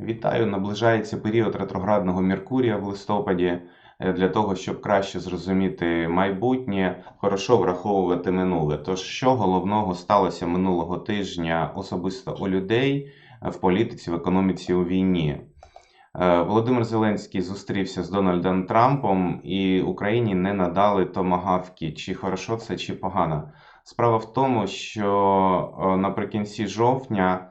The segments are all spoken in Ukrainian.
Вітаю! Наближається період ретроградного Меркурія в листопаді. Е, Для того, щоб краще зрозуміти майбутнє, хорошо враховувати минуле. Тож, що головного сталося минулого тижня особисто у людей е, в політиці, в економіці, у війні? Е, Володимир Зеленський зустрівся з Дональдом Трампом, і Україні не надали томагавки. Чи хорошо це, чи погано? Справа в тому, що наприкінці жовтня.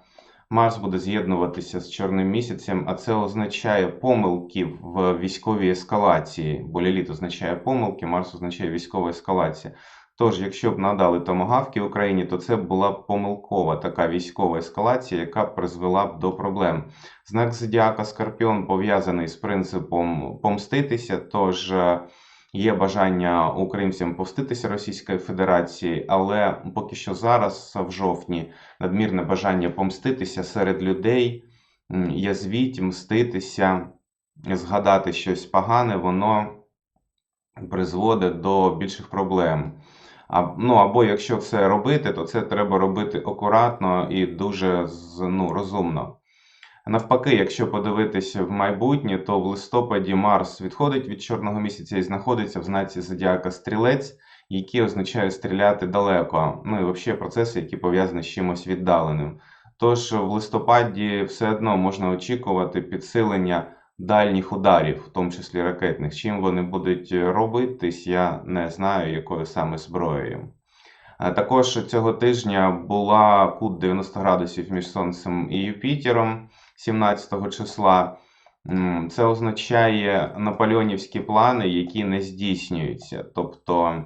Марс буде з'єднуватися з чорним місяцем, а це означає помилки в військовій ескалації. Бо ліліт означає помилки, Марс означає військова ескалація. Тож, якщо б надали томагавки Україні, то це була б помилкова така військова ескалація, яка призвела б до проблем. Знак зодіака Скорпіон пов'язаний з принципом помститися, тож е, є бажання українцям помститися Російської Федерації, але поки що зараз, в жовтні, надмірне бажання помститися серед людей, м, язвіть, мститися, згадати щось погане, воно призводить до більших проблем. А, ну, або якщо це робити, то це треба робити акуратно і дуже ну, розумно. Навпаки, якщо подивитися в майбутнє, то в листопаді Марс відходить від чорного місяця і знаходиться в знаці зодіака Стрілець, який означає стріляти далеко. Ну і взагалі процеси, які пов'язані з чимось віддаленим. Тож в листопаді все одно можна очікувати підсилення дальніх ударів, в тому числі ракетних. Чим вони будуть робитись, я не знаю, якою саме зброєю. Також цього тижня була кут 90 градусів між Сонцем і Юпітером 17 числа. Це означає наполеонівські плани, які не здійснюються. Тобто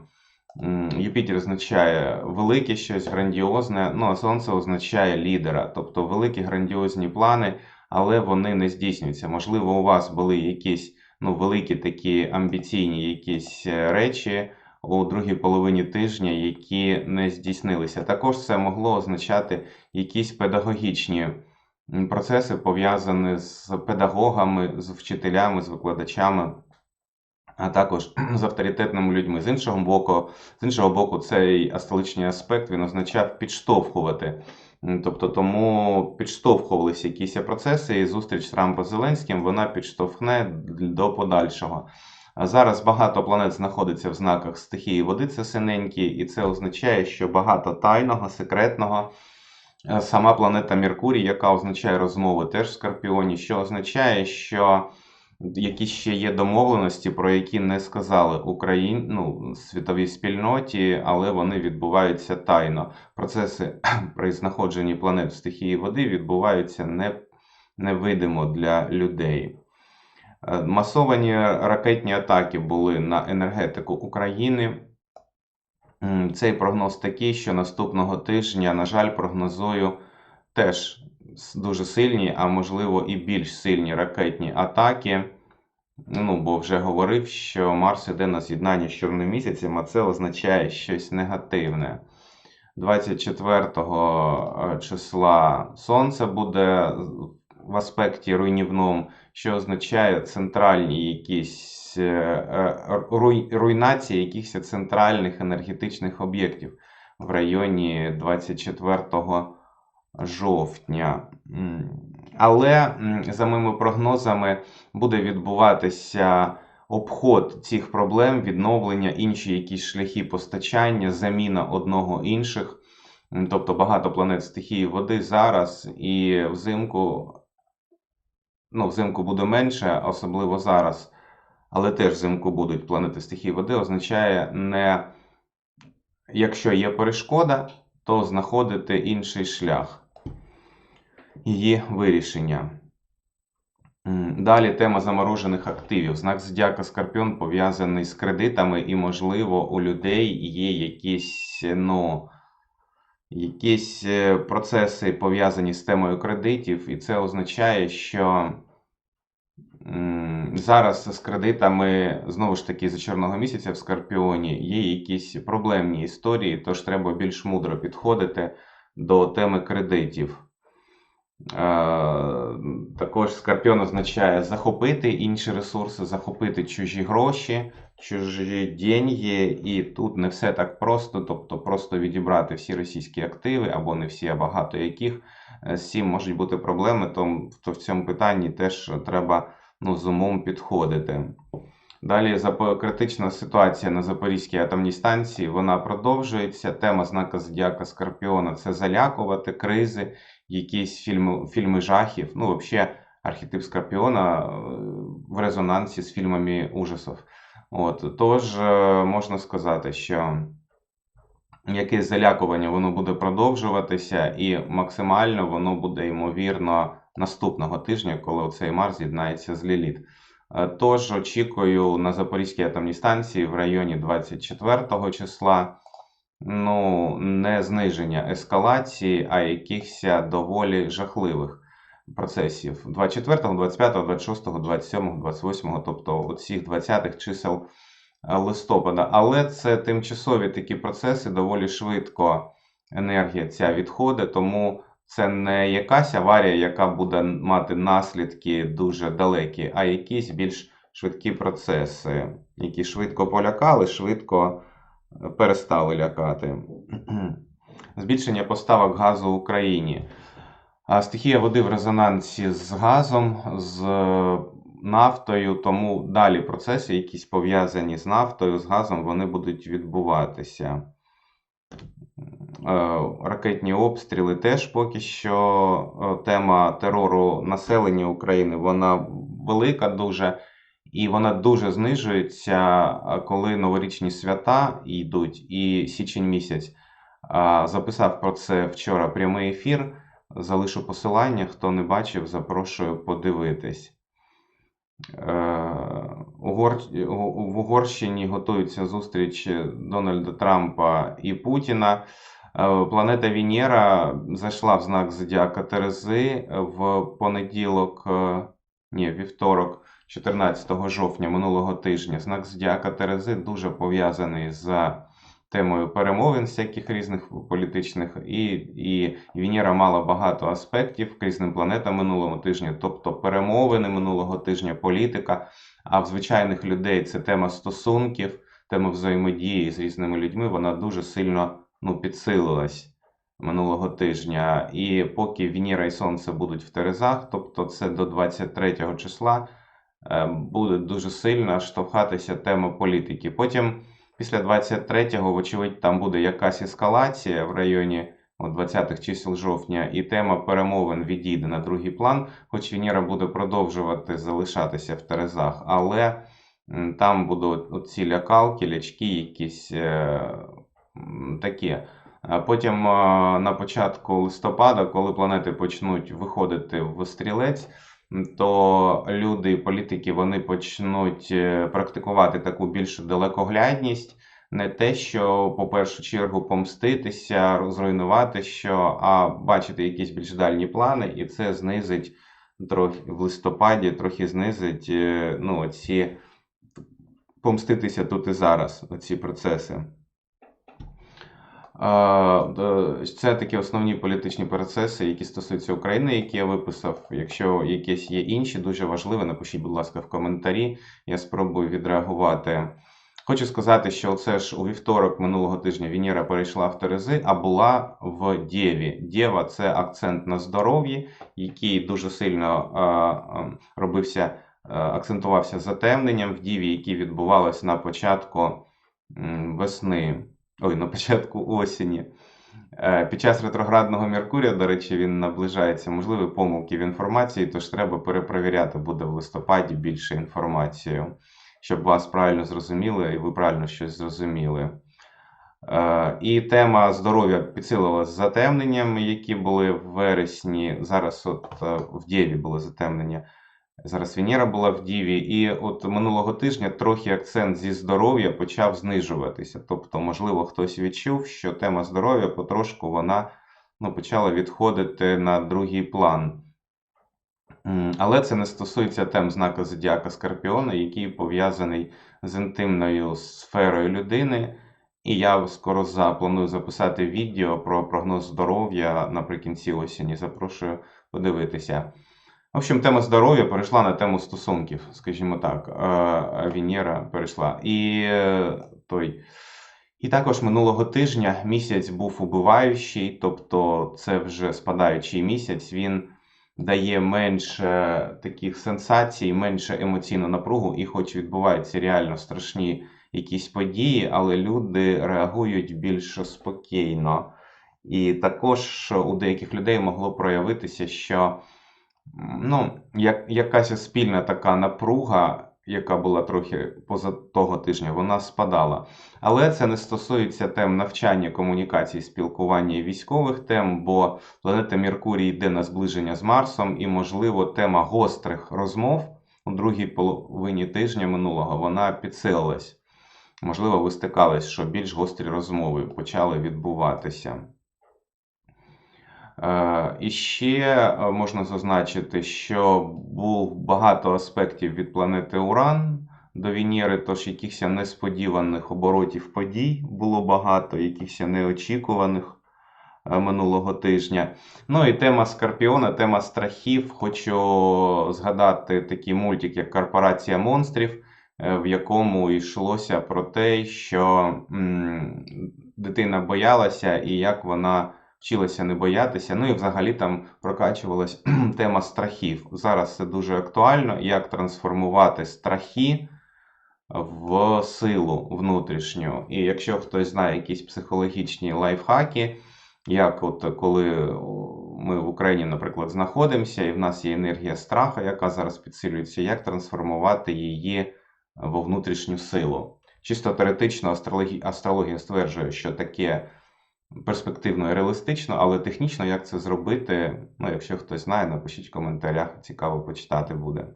Юпітер означає велике щось грандіозне, ну а Сонце означає лідера, тобто великі грандіозні плани, але вони не здійснюються. Можливо, у вас були якісь ну, великі такі амбіційні якісь е, речі у другій половині тижня, які не здійснилися. Також це могло означати якісь педагогічні процеси, пов'язані з педагогами, з вчителями, з викладачами, а також з авторитетними людьми. З іншого боку, з іншого боку, цей астоличний аспект він означав підштовхувати. Тобто тому підштовхувалися якісь процеси, і зустріч з Зеленським вона підштовхне до подальшого. Зараз багато планет знаходиться в знаках стихії води, це синенькі, і це означає, що багато тайного, секретного. Е, Сама планета Меркурій, яка означає розмови, теж в Скорпіоні, що означає, що якісь ще є домовленості, про які не сказали Україн, ну, світовій спільноті, але вони відбуваються тайно. Процеси при знаходженні планет в стихії води відбуваються не, невидимо для людей. Е, Масовані ракетні атаки були на енергетику України. Цей прогноз такий, що наступного тижня, на жаль, прогнозую теж дуже сильні, а можливо і більш сильні ракетні атаки. Ну, бо вже говорив, що Марс іде на з'єднання з чорним місяцем, а це означає щось негативне. 24 е, числа Сонце буде в аспекті руйнівному, що означає центральні якісь е, е, руй- руйнації якихось центральних енергетичних об'єктів в районі 24 жовтня. Але за моїми прогнозами буде відбуватися обход цих проблем, відновлення, інші якісь шляхи постачання, заміна одного інших. Тобто багато планет стихії води зараз і взимку, ну, взимку буде менше, особливо зараз, але теж взимку будуть планети стихії води, означає не якщо є перешкода, то знаходити інший шлях її вирішення. Далі тема заморожених активів. Знак зодіака Скорпіон пов'язаний з кредитами, і, можливо, у людей є якісь, ну, якісь е, процеси пов'язані з темою кредитів, і це означає, що зараз з кредитами, знову ж таки, за чорного місяця в Скорпіоні є якісь проблемні історії, тож треба більш мудро підходити до теми кредитів. Також Скорпіон означає захопити інші ресурси, захопити чужі гроші, чужі деньги. І тут не все так просто, тобто просто відібрати всі російські активи, або не всі, а багато яких. Е, З цим можуть бути проблеми, то, то в цьому питанні теж треба ну, з умом підходити. Далі критична ситуація на Запорізькій атомній станції вона продовжується. Тема знака Зодіака Скорпіона це залякувати кризи, якісь фільми, фільми жахів. Ну, взагалі, архетип Скорпіона е, в резонансі з фільмами ужасів. От, тож е, можна сказати, що якесь залякування воно буде продовжуватися, і максимально воно буде ймовірно наступного тижня, коли цей Марс з'єднається з Ліліт. Е, Тож очікую на Запорізькій атомній станції в районі 24 числа. Ну, не зниження ескалації, а якихось доволі жахливих процесів 24, 25, 26, 27, 28, тобто оцих 20-х чисел е, листопада. Але це тимчасові такі процеси, доволі швидко енергія ця відходить, тому це не якась аварія, яка буде мати наслідки дуже далекі, а якісь більш швидкі процеси, які швидко полякали, швидко перестали лякати. Збільшення поставок газу в Україні. Стихія води в резонансі з газом, з е, нафтою, тому далі процеси, якісь пов'язані з нафтою, з газом, вони будуть відбуватися. Е, Ракетні обстріли теж поки що е, тема терору населення України вона велика дуже, і вона дуже знижується, коли новорічні свята йдуть, і січень місяць. Записав про це вчора прямий ефір. Залишу посилання. Хто не бачив, запрошую подивитись. Е, В Угорщині готується зустріч Дональда Трампа і Путіна. Е, Планета Венера зайшла в знак Зодіака Терези в понеділок, е, ні, вівторок, 14 жовтня минулого тижня. Знак Зодіака Терези дуже пов'язаний з темою перемовин всяких різних політичних, і, і Венера мала багато аспектів різним планетам минулого тижня, тобто перемовини минулого тижня, політика. А в звичайних людей це тема стосунків, тема взаємодії з різними людьми, вона дуже сильно ну, підсилилась минулого тижня. І поки Венера і Сонце будуть в Терезах, тобто це до 23 числа, буде дуже сильно штовхатися тема політики. Потім Після 23-го, вочевидь, там буде якась ескалація в районі 20-х чисел жовтня, і тема перемовин відійде на другий план, хоч Венера буде продовжувати залишатися в Терезах, але там будуть ці лякалки, лячки, якісь е, такі. Потім е, на початку листопада, коли планети почнуть виходити в стрілець, то люди, політики, вони почнуть е, практикувати таку більшу далекоглядність, не те, що по першу чергу помститися, зруйнувати що, а бачити якісь більш дальні плани, і це знизить трохи в листопаді, трохи знизить е, ну, ці помститися тут і зараз, ці процеси. Це такі основні політичні процеси, які стосуються України, які я виписав. Якщо якісь є інші, дуже важливі, напишіть, будь ласка, в коментарі. Я спробую відреагувати. Хочу сказати, що це ж у вівторок минулого тижня Венера перейшла в Терези, а була в Дєві. Дєва це акцент на здоров'ї, який дуже сильно робився, акцентувався затемненням в Діві, які відбувалось на початку весни. Ой, на початку осені. Е, Під час ретроградного Меркурія, до речі, він наближається. Можливі помилки в інформації, тож треба перепровіряти буде в листопаді більше інформацію, щоб вас правильно зрозуміли і ви правильно щось зрозуміли. Е, І тема здоров'я підсилилася затемненням, які були в вересні. Зараз от е, в Дєві було затемнення. Зараз Венера була в Діві, і от минулого тижня трохи акцент зі здоров'я почав знижуватися. Тобто, можливо, хтось відчув, що тема здоров'я потрошку вона ну, почала відходити на другий план. Але це не стосується тем знака Зодіака Скорпіона, який пов'язаний з інтимною сферою людини. І я скоро запланую записати відео про прогноз здоров'я наприкінці осені. Запрошую подивитися. В общем, тема здоров'я перейшла на тему стосунків, скажімо так. Е, Венера перейшла. І е, той. І також минулого тижня місяць був убиваючий, тобто це вже спадаючий місяць. Він дає менше таких сенсацій, менше емоційну напругу, і хоч відбуваються реально страшні якісь події, але люди реагують більш спокійно. І також у деяких людей могло проявитися, що ну, як, якась спільна така напруга, яка була трохи поза того тижня, вона спадала. Але це не стосується тем навчання, комунікації, спілкування і військових тем, бо планета Меркурій йде на зближення з Марсом, і, можливо, тема гострих розмов у другій половині тижня минулого вона підсилилась. Можливо, ви стикались, що більш гострі розмови почали відбуватися. Е, І ще е, можна зазначити, що був багато аспектів від планети Уран до Венери, тож якихось несподіваних оборотів подій було багато, якихось неочікуваних е, минулого тижня. Ну і тема Скорпіона, тема страхів. Хочу згадати такий мультик, як Корпорація монстрів, в якому йшлося про те, що дитина боялася і як вона вчилася не боятися. Ну і взагалі там прокачувалась тема страхів. Зараз це дуже актуально, як трансформувати страхи в силу внутрішню. І якщо хтось знає якісь психологічні лайфхаки, як от коли ми в Україні, наприклад, знаходимося, і в нас є енергія страха, яка зараз підсилюється, як трансформувати її во внутрішню силу. Чисто теоретично астрологія стверджує, що таке перспективно і реалістично, але технічно як це зробити, ну, якщо хтось знає, напишіть в коментарях, цікаво почитати буде.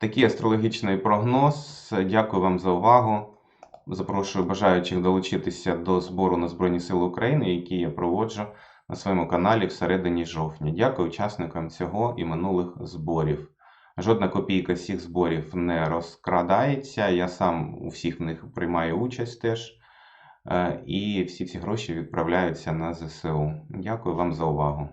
Такий астрологічний прогноз. Дякую вам за увагу. Запрошую бажаючих долучитися до збору на Збройні Сили України, який я проводжу на своєму каналі всередині жовтня. Дякую учасникам цього і минулих зборів. Жодна копійка цих зборів не розкрадається. Я сам у всіх в них приймаю участь теж. Е, І всі ці гроші відправляються на ЗСУ. Дякую вам за увагу.